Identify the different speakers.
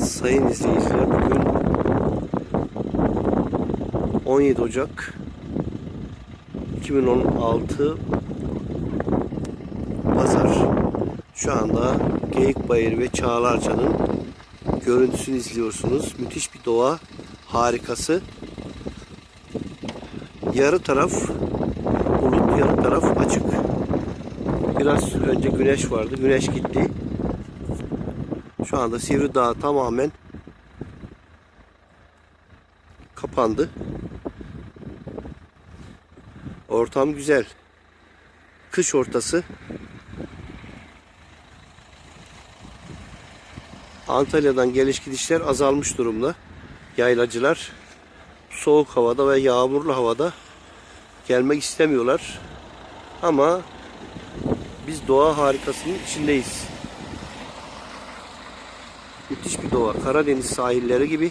Speaker 1: Sayın izleyiciler bugün 17 Ocak 2016 Pazar. Şu anda Geyikbayır ve Çağlarca'nın görüntüsünü izliyorsunuz. Müthiş bir doğa harikası. Yarı taraf bulut, yarı taraf açık. Biraz önce güneş vardı. Güneş gitti. Şu anda Sivri Dağ tamamen kapandı. Ortam güzel. Kış ortası. Antalya'dan geliş gidişler azalmış durumda. Yaylacılar soğuk havada ve yağmurlu havada gelmek istemiyorlar. Ama biz doğa harikasının içindeyiz. Müthiş bir doğa. Karadeniz sahilleri gibi